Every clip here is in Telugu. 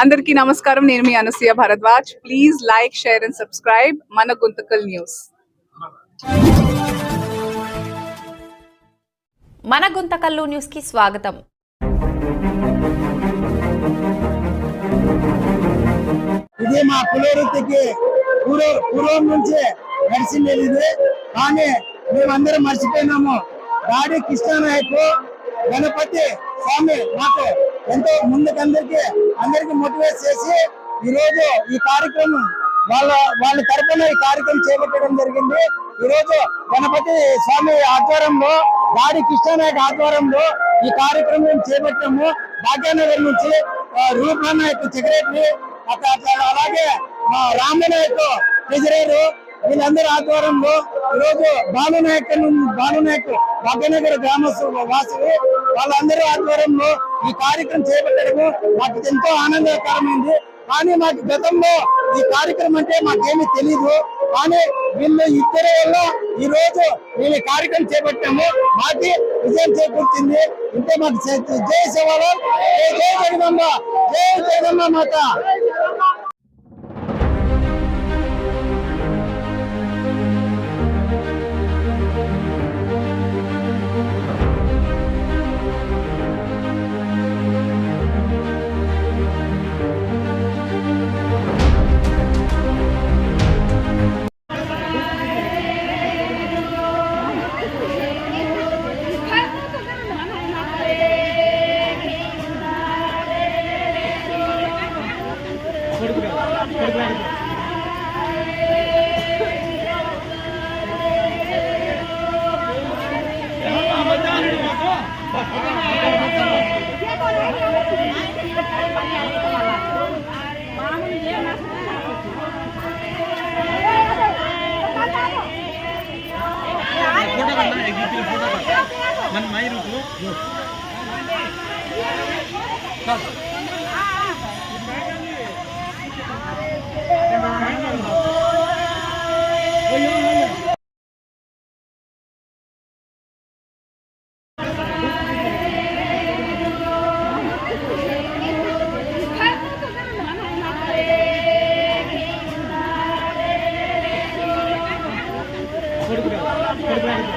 అందరికీ నమస్కారం. నేను మీ Anasuya Bharadwaj. Please like share and subscribe మన గుంతకల్ న్యూస్. మన గుంతకల్లు న్యూస్కి స్వాగతం. ఇది మా కులవృత్తికి పూర్వ పూర్వం నుంచే నడిచిండేది ఇది. కానీ మేమందరం మర్చిపోయినాము. గాడి కృష్ణనాయకు గణపతి స్వామి మాకు ఎంతో ముందుకందరికి అందరికి మోటివేట్ చేసి ఈ రోజు ఈ కార్యక్రమం వాళ్ళ వాళ్ళ తరపున ఈ కార్యక్రమం చేపట్టడం జరిగింది. ఈ రోజు గణపతి స్వామి ఆధ్వర్యంలో వాడి కృష్ణనాయక్ ఆధ్వర్యంలో ఈ కార్యక్రమం చేపట్టాము. భాగ్యనగర్ నుంచి ఆ, రూపనాయక్ సెక్రటరీ అలాగే మా రామనాయక్ ట్రెజరర్ వీళ్ళందరి ఆధ్వర్యంలో ఈరోజు బాలునాయక్ బాలునాయక్ భాగ్యనగర్ గ్రామస్తు వాసులు వాళ్ళందరూ ఆధ్వర్యంలో ఈ కార్యక్రమం చేపట్టడము మాకు ఎంతో ఆనందకరమైంది. కానీ మాకు గతంలో ఈ కార్యక్రమం అంటే మాకేమీ తెలియదు కానీ వీళ్ళు ఇద్దరు వల్ల ఈ రోజు మేము కార్యక్రమం చేపట్టాము. మాకి విజయం చేకూర్చింది. ఇంతే మాకు జయ సేవలో జయ జగదమ్మ జయ జగదమ్మ మాత. జగదంబ జై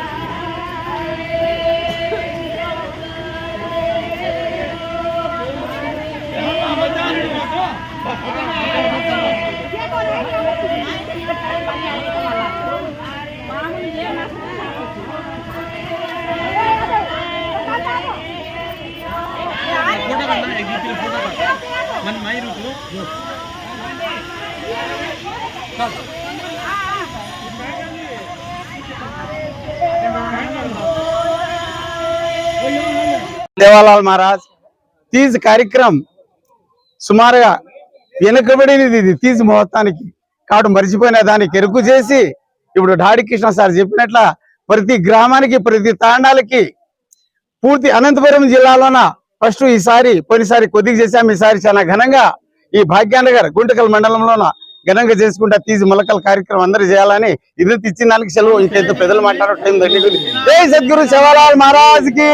జగదంబ మాత దేవాలాల్ మహారాజ్ తీజ్ కార్యక్రమం సుమారుగా వెనుకబడినది ఇది తీసి మొత్తానికి కాబట్టి మర్చిపోయిన దానికి ఎరుకు చేసి ఇప్పుడు డాడి కృష్ణ సార్ చెప్పినట్ల ప్రతి గ్రామానికి ప్రతి తాండాలకి పూర్తి అనంతపురం జిల్లాలోన ఫస్ట్ ఈసారి పోయినసారి కొద్దిగా చేశాం. ఈసారి చాలా ఘనంగా ఈ భాగ్యానగర్ గుంటకల్ మండలంలోన ఘనంగా చేసుకుంటా తీసి మొలకల కార్యక్రమం అందరు చేయాలని ఇది తెచ్చి నాలుగు సెలవు. ఇంకేదో పెద్దలు మాట్లాడటం జై సద్గురు శివలాల్ మహారాజ్కి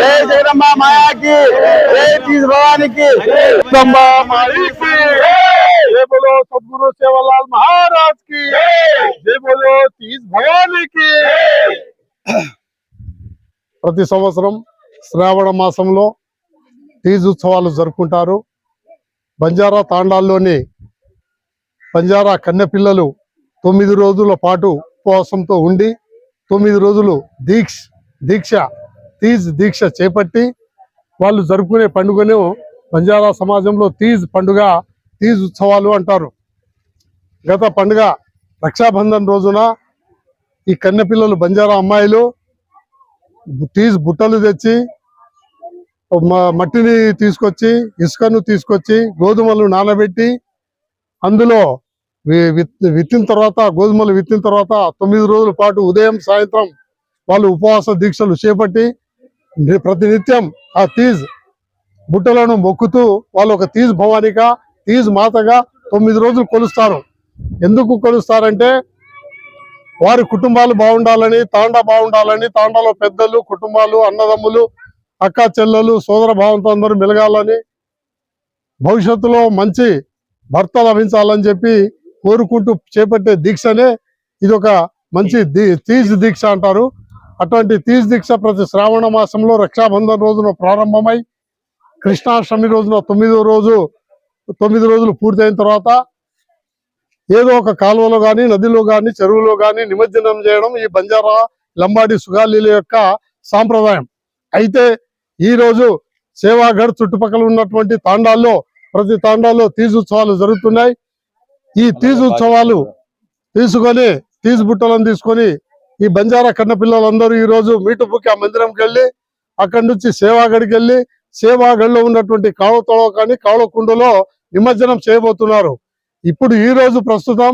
జై జగదమ్మ మాయాకి జై భవానికి. బోలో సద్గురు మహారాజ్కి జై బోలో భవానికి. ప్రతి సంవత్సరం శ్రావణ మాసంలో తీజ్ ఉత్సవాలు జరుపుకుంటారు. బంజారా తాండాల్లోని బంజారా కన్నెపిల్లలు తొమ్మిది రోజుల పాటు ఉపవాసంతో ఉండి తొమ్మిది రోజులు దీక్ష దీక్ష తీజ్ దీక్ష చేపట్టి వాళ్ళు జరుపుకునే పండుగను బంజారా సమాజంలో తీజ్ పండుగ తీజ్ ఉత్సవాలు అంటారు. గత పండుగ రక్షాబంధన్ రోజున ఈ కన్నెపిల్లలు బంజారా అమ్మాయిలు తీజ్ బుట్టలు తెచ్చి మట్టిని తీసుకొచ్చి ఇసుకను తీసుకొచ్చి గోధుమలు నానబెట్టి అందులో విత్తిన తర్వాత గోధుమలు విత్తిన తర్వాత తొమ్మిది రోజుల పాటు ఉదయం సాయంత్రం వాళ్ళు ఉపవాస దీక్షలు చేపట్టి ప్రతినిత్యం ఆ తీజ్ బుట్టలను మొక్కుతూ వాళ్ళు ఒక తీజ్ భవానిగా తీజ్ మాతగా తొమ్మిది రోజులు కొలుస్తారు. ఎందుకు కొలుస్తారంటే వారి కుటుంబాలు బాగుండాలని తాండా బాగుండాలని తాండాలో పెద్దలు కుటుంబాలు అన్నదమ్ములు అక్క చెల్లెలు సోదర భావంతో అందరూ మెలగాలని భవిష్యత్తులో మంచి భర్త లభించాలని చెప్పి కోరుకుంటూ చేపట్టే దీక్షనే ఇది ఒక మంచి తీజ్ దీక్ష అంటారు. అటువంటి తీజ్ దీక్ష ప్రతి శ్రావణ మాసంలో రక్షాబంధన్ రోజున ప్రారంభమై కృష్ణాష్టమి రోజున తొమ్మిదో రోజు తొమ్మిది రోజులు పూర్తయిన తర్వాత ఏదో ఒక కాలువలో కానీ నదిలో కానీ చెరువులో కానీ నిమజ్జనం చేయడం ఈ బంజారా లంబాడి సుగాలీల యొక్క సాంప్రదాయం. అయితే ఈ రోజు సేవాగఢ్ చుట్టుపక్కల ఉన్నటువంటి తాండాల్లో ప్రతి తాండాల్లో తీజ్ ఉత్సవాలు జరుగుతున్నాయి. ఈ తీజ్ ఉత్సవాలు తీసుకొని తీజ్ బుట్టలను తీసుకొని ఈ బంజారా కన్న పిల్లలందరూ ఈ రోజు మీటుపుకి ఆ మందిరంకి వెళ్ళి అక్కడి నుంచి సేవాగఢ్కి వెళ్ళి సేవాగఢ్లో ఉన్నటువంటి కాళతొడవ కానీ కాళకుండలో నిమజ్జనం చేయబోతున్నారు. ఇప్పుడు ఈ రోజు ప్రస్తుతం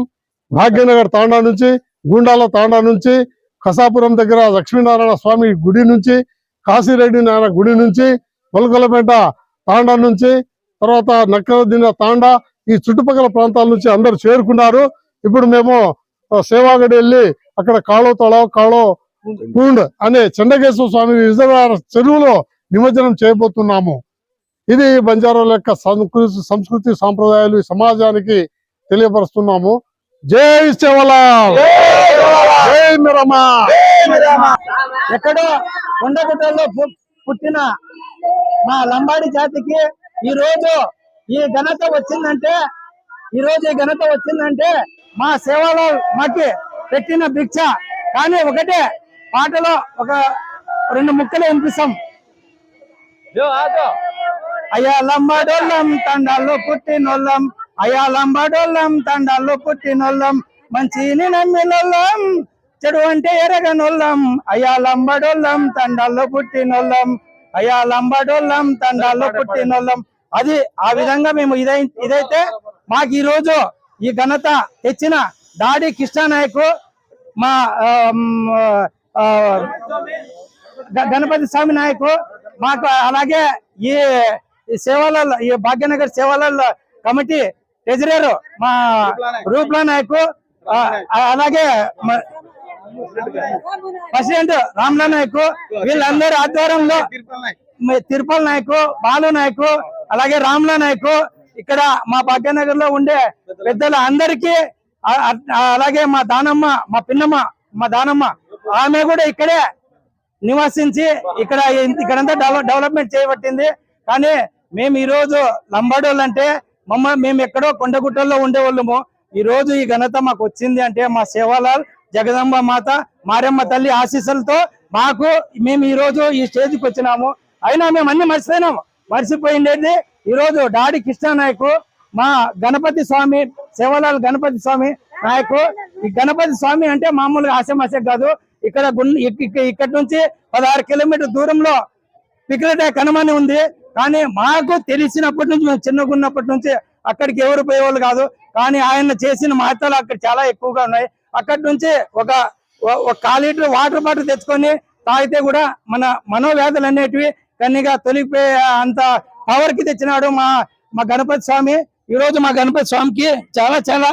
భాగ్యనగర్ తాండా నుంచి గుండాల తాండా నుంచి కసాపురం దగ్గర లక్ష్మీనారాయణ స్వామి గుడి నుంచి కాశీరెడ్డి నారాయణ గుడి నుంచి మొలకలపేట తాండా నుంచి తర్వాత నక్కదిన తాండా ఈ చుట్టుపక్కల ప్రాంతాల నుంచి అందరూ చేరుకున్నారు. ఇప్పుడు మేము సేవాగడి వెళ్ళి అక్కడ కాళో తొడవ కాళో కూండ్ అనే చెండకేశ్వర స్వామి రిజర్వాయర్ చెరువులో నిమజ్జనం చేయబోతున్నాము. ఇది బంజారాల యొక్క సంస్కృతి సంస్కృతి సాంప్రదాయాలు సమాజానికి తెలియపరుస్తున్నాము. జై మిరమా! ఎక్కడో కొండగుట్టల్లో పుట్టిన మా లంబాడి జాతికి ఈ రోజు ఈ ఘనత వచ్చిందంటే ఈ రోజు ఈ ఘనత వచ్చిందంటే మా సేవలో మాకి పెట్టిన భిక్ష. కానీ ఒకటే పాటలో ఒక రెండు ముక్కలు వినిపిస్తాం. అయ్యాలంబాడోళ్ళం తండాల్లో పుట్టినోళ్ళం. అయ్యాలంబాడోళ్ళం తండాల్లో పుట్టినోళ్ళం. మంచిని నమ్మినోళ్ళం చెడు అంటే ఎరగనోళ్ళం. అయ్యాలంబాడోళ్ళం తండాల్లో పుట్టినోళ్ళం. అయ్యాలంబాడోళ్ళం తండాల్లో పుట్టినోళ్ళం. అది ఆ విధంగా మేము ఇదై ఇదైతే మాకు ఈ రోజు ఈ ఘనత తెచ్చిన దాడి కృష్ణానాయకు మా గణపతి స్వామి నాయకు మాకు అలాగే ఈ ఈ సేవల ఈ భాగ్యనగర్ సేవల కమిటీ ట్రెజరర్ మా రూప్లా నాయకు అలాగే ప్రెసిడెంట్ రామ్లా నాయకు వీళ్ళందరి ఆధ్వర్యంలో తిరుపతి నాయకు బాలు నాయకు అలాగే రామ్లా నాయక్ ఇక్కడ మా భాగ్యనగర్లో ఉండే పెద్దల అందరికీ అలాగే మా దానమ్మ మా పిన్నమ్మ మా దానమ్మ ఆమె కూడా ఇక్కడే నివసించి ఇక్కడ ఇక్కడంతా డెవలప్ డెవలప్మెంట్ చేయబట్టింది. కానీ మేము ఈ రోజు లంబాడోళ్ళు అంటే మమ్మ మేము ఎక్కడో కొండగుట్టల్లో ఉండేవాళ్ళము. ఈ రోజు ఈ ఘనత మాకు వచ్చింది అంటే మా సేవాలాల్ జగదంబ మాత మారమ్మ తల్లి ఆశీస్సులతో మాకు మేము ఈ రోజు ఈ స్టేజ్కి వచ్చినాము. అయినా మేము అన్ని మర్చిపోయినాము. మర్చిపోయిండేది. ఈరోజు డాడీ డాడి నాయకు మా గణపతి స్వామి సేవలాల్ గణపతి స్వామి నాయకు. ఈ గణపతి స్వామి అంటే మామూలుగా ఆశమాసే కాదు. ఇక్కడ ఇక్కడ నుంచి పదహారు కిలోమీటర్ దూరంలో పిక్రెట్ కనమని ఉంది. కానీ మాకు తెలిసినప్పటి నుంచి మేము చిన్నగున్నప్పటి నుంచి అక్కడికి ఎవరు పోయేవాళ్ళు కాదు. కానీ ఆయన చేసిన మహత్వాలు అక్కడ చాలా ఎక్కువగా ఉన్నాయి. అక్కడి నుంచి ఒక ఒక కాల్ లీటర్ వాటర్ బాటిల్ తెచ్చుకొని తాగితే కూడా మన మనోవ్యాధులు అనేటివి కన్నీగా తొలిపోయే అంత పవర్కి తెచ్చినాడు మా మా గణపతి స్వామి. ఈ రోజు మా గణపతి స్వామికి చాలా చాలా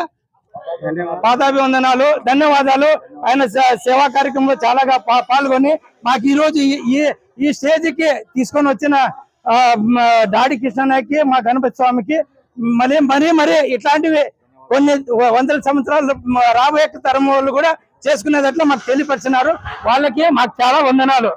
పాదాభివందనాలు ధన్యవాదాలు. ఆయన సేవా కార్యక్రమంలో చాలా పాల్గొని మాకు ఈ రోజు ఈ- ఈ ఈ స్టేజ్కి తీసుకొని వచ్చిన ఆ, మ, కృష్ణనాయకి మా గణపతి స్వామికి మరీ మరీ మరీ ఇట్లాంటివి కొన్ని వందల సంవత్సరాలు రాబోయే తరం వాళ్ళు కూడా చేసుకునేటట్లు మాకు తెలియపరిచినారు. వాళ్ళకి మాకు చాలా వందనాలు.